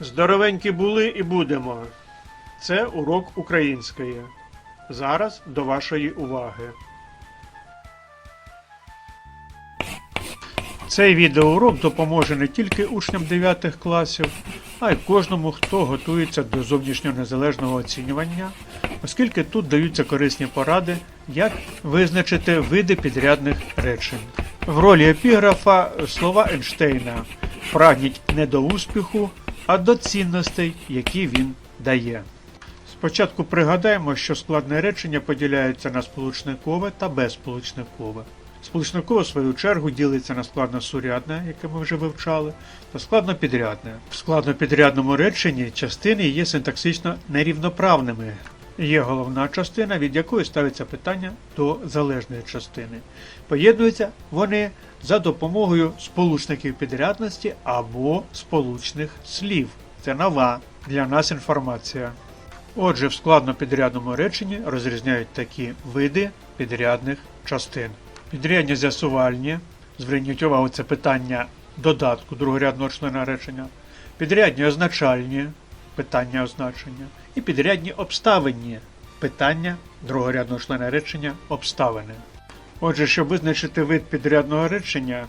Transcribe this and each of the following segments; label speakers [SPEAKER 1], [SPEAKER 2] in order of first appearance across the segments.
[SPEAKER 1] Здоровенькі були і будемо. Це урок української. Зараз до вашої уваги. Цей відеоурок допоможе не тільки учням 9 класів, а й кожному, хто готується до зовнішнього незалежного оцінювання, оскільки тут даються корисні поради, як визначити види підрядних речень. В ролі епіграфа слова Ейнштейна прагніть не до успіху, а до цінностей, які він дає. Спочатку пригадаємо, що складне речення поділяється на сполучникове та безсполучникове. Сполучникове, в свою чергу, ділиться на складно-сурядне, яке ми вже вивчали, та складно-підрядне. В складно-підрядному реченні частини є синтаксично нерівноправними. Є головна частина, від якої ставиться питання до залежної частини. Поєднуються вони за допомогою сполучників підрядності або сполучних слів. Це нова для нас інформація. Отже, в складнопідрядному реченні розрізняють такі види підрядних частин. Підрядні з'ясувальні, зверніть увагу, це питання додатку другорядного члена речення, підрядні означальні питання означення, і підрядні обставинні питання другорядного члена речення обставини. Отже, щоб визначити вид підрядного речення,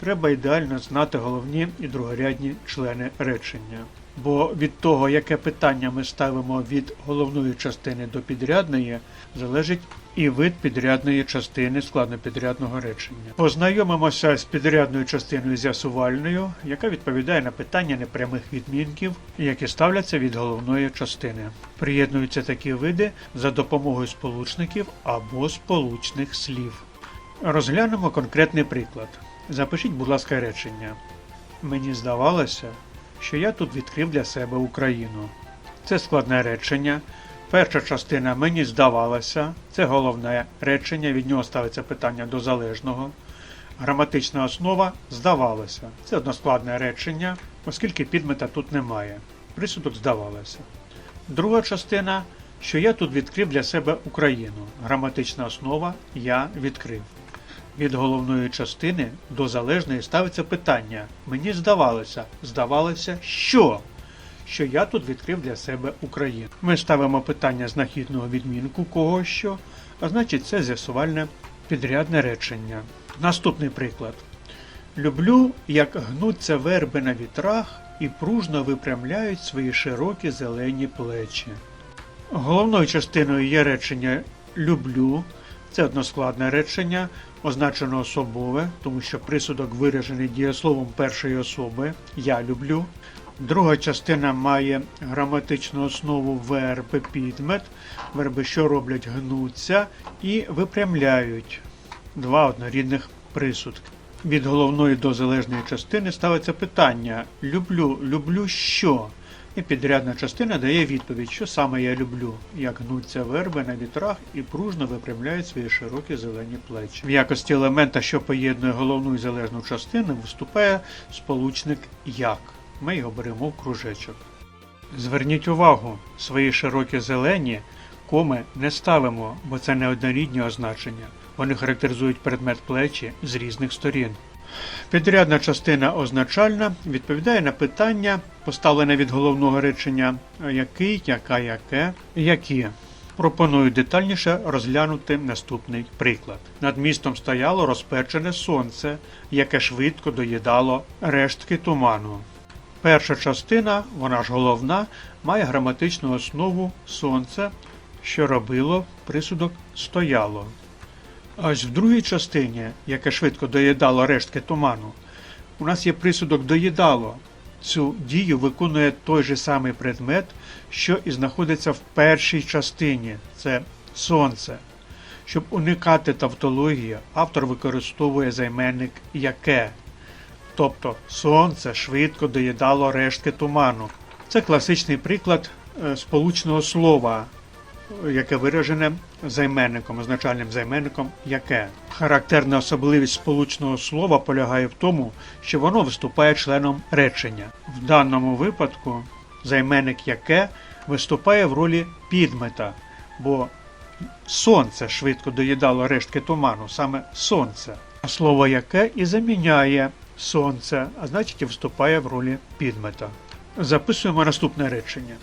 [SPEAKER 1] треба ідеально знати головні і другорядні члени речення. Бо від того, яке питання ми ставимо від головної частини до підрядної, залежить і вид підрядної частини складнопідрядного речення. Познайомимося з підрядною частиною з'ясувальною, яка відповідає на питання непрямих відмінків, які ставляться від головної частини. Приєднуються такі види за допомогою сполучників або сполучних слів. Розглянемо конкретний приклад. Запишіть, будь ласка, речення. Мені здавалося, що я тут відкрив для себе Україну. Це складне речення. Перша частина мені здавалося, це головне речення, від нього ставиться питання до залежного. Граматична основа здавалося. Це односкладне речення, оскільки підмета тут немає. Присудок здавалося. Друга частина, що я тут відкрив для себе Україну. Граматична основа я відкрив. Від головної частини до залежної ставиться питання. Мені здавалося, здавалося, що? Що я тут відкрив для себе Україну. Ми ставимо питання знахідного відмінку кого що, а значить це з'ясувальне підрядне речення. Наступний приклад. Люблю, як гнуться верби на вітрах і пружно випрямляють свої широкі зелені плечі. Головною частиною є речення люблю. Це односкладне речення, означено особове, тому що присудок виражений дієсловом першої особи я люблю. Друга частина має граматичну основу верби підмет, верби, що роблять гнуться і випрямляють два однорідних присудки. Від головної до залежної частини ставиться питання люблю, люблю що? І підрядна частина дає відповідь, що саме я люблю, як гнуться верби на вітрах і пружно випрямляють свої широкі зелені плечі. В якості елемента, що поєднує головну і залежну частину, виступає сполучник як. Ми його беремо в кружечок. Зверніть увагу, свої широкі зелені коми не ставимо, бо це не однорідні означення. Вони характеризують предмет плечі з різних сторін. Підрядна частина означальна відповідає на питання, поставлене від головного речення який, яка, яке, які. Пропоную детальніше розглянути наступний приклад. Над містом стояло розпечене сонце, яке швидко доїдало рештки туману. Перша частина, вона ж головна, має граматичну основу сонце, що робило присудок стояло. А ось в другій частині, яке швидко доїдало рештки туману, у нас є присудок доїдало. Цю дію виконує той же самий предмет, що і знаходиться в першій частині це сонце. Щоб уникати тавтології, автор використовує займенник яке. Тобто сонце швидко доїдало рештки туману. Це класичний приклад е, сполучного слова, яке виражене займенником, означальним займенником яке. Характерна особливість сполучного слова полягає в тому, що воно виступає членом речення. В даному випадку займенник яке виступає в ролі підмета, бо сонце швидко доїдало рештки туману, саме сонце. А слово яке і заміняє сонце, а значить і вступає в ролі підмета. Записуємо наступне речення.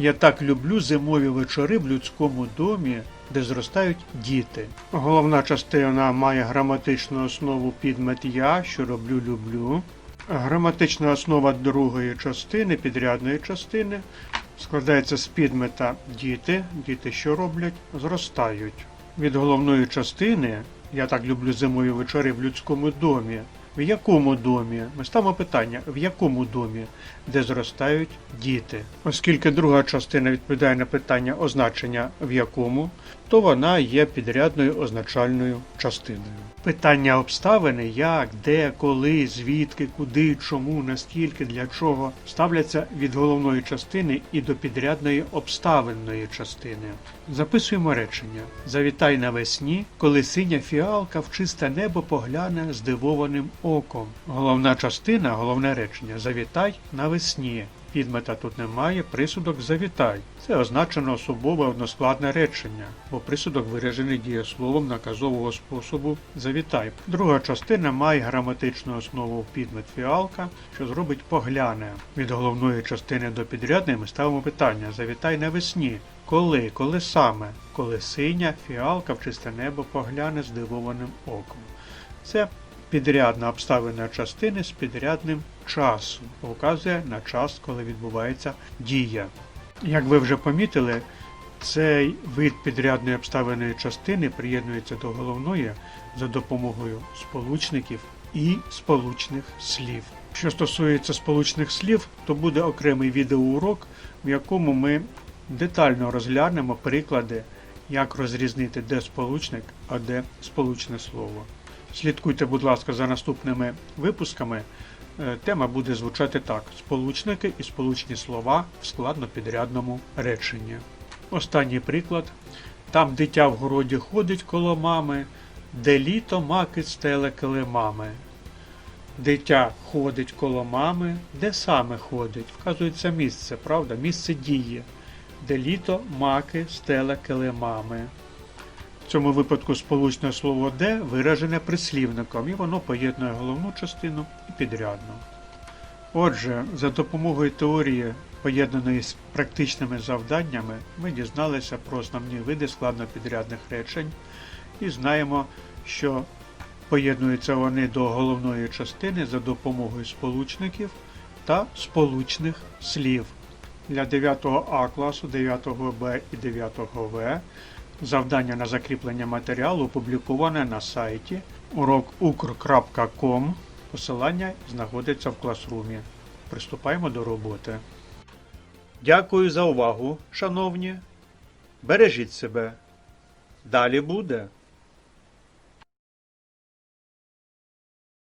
[SPEAKER 1] Я так люблю зимові вечори в людському домі, де зростають діти. Головна частина має граматичну основу підмет я, що роблю, люблю. Граматична основа другої частини, підрядної частини, складається з підмета діти. Діти що роблять? Зростають. Від головної частини я так люблю зимові вечори в людському домі. В якому домі? Ми ставимо питання, в якому домі, де зростають діти. Оскільки друга частина відповідає на питання означення в якому, то вона є підрядною означальною частиною. Питання обставини, як, де, коли, звідки, куди, чому, наскільки, для чого ставляться від головної частини і до підрядної обставинної частини. Записуємо речення: Завітай навесні, коли синя фіалка в чисте небо погляне здивованим оком. Головна частина, головне речення Завітай навесні. Підмета тут немає, присудок завітай. Це означено особове односкладне речення, бо присудок виражений дієсловом наказового способу завітай. Друга частина має граматичну основу підмет фіалка, що зробить погляне. Від головної частини до підрядної ми ставимо питання Завітай навесні. Коли? Коли саме? Коли синя фіалка в чисте небо погляне здивованим оком. Це підрядна обставина частини з підрядним часом, вказує на час, коли відбувається дія. Як ви вже помітили, цей вид підрядної обставиної частини приєднується до головної за допомогою сполучників і сполучних слів. Що стосується сполучних слів, то буде окремий відеоурок, в якому ми детально розглянемо приклади, як розрізнити, де сполучник, а де сполучне слово. Слідкуйте, будь ласка, за наступними випусками. Е, Тема буде звучати так: сполучники і сполучні слова в складнопідрядному реченні. Останній приклад. Там дитя в городі ходить коло мами, де літо маки стеле килимами. Дитя ходить коло мами, де саме ходить? Вказується місце, правда? Місце дії, де літо маки стеле килимами. В цьому випадку сполучне слово де виражене прислівником, і воно поєднує головну частину і підрядну. Отже, за допомогою теорії, поєднаної з практичними завданнями, ми дізналися про основні види складнопідрядних речень і знаємо, що поєднуються вони до головної частини за допомогою сполучників та сполучних слів. Для 9 А класу, 9 Б і 9 В Завдання на закріплення матеріалу опубліковане на сайті urokukr.com. Посилання знаходиться в класрумі. Приступаємо до роботи. Дякую за увагу, шановні. Бережіть себе. Далі буде.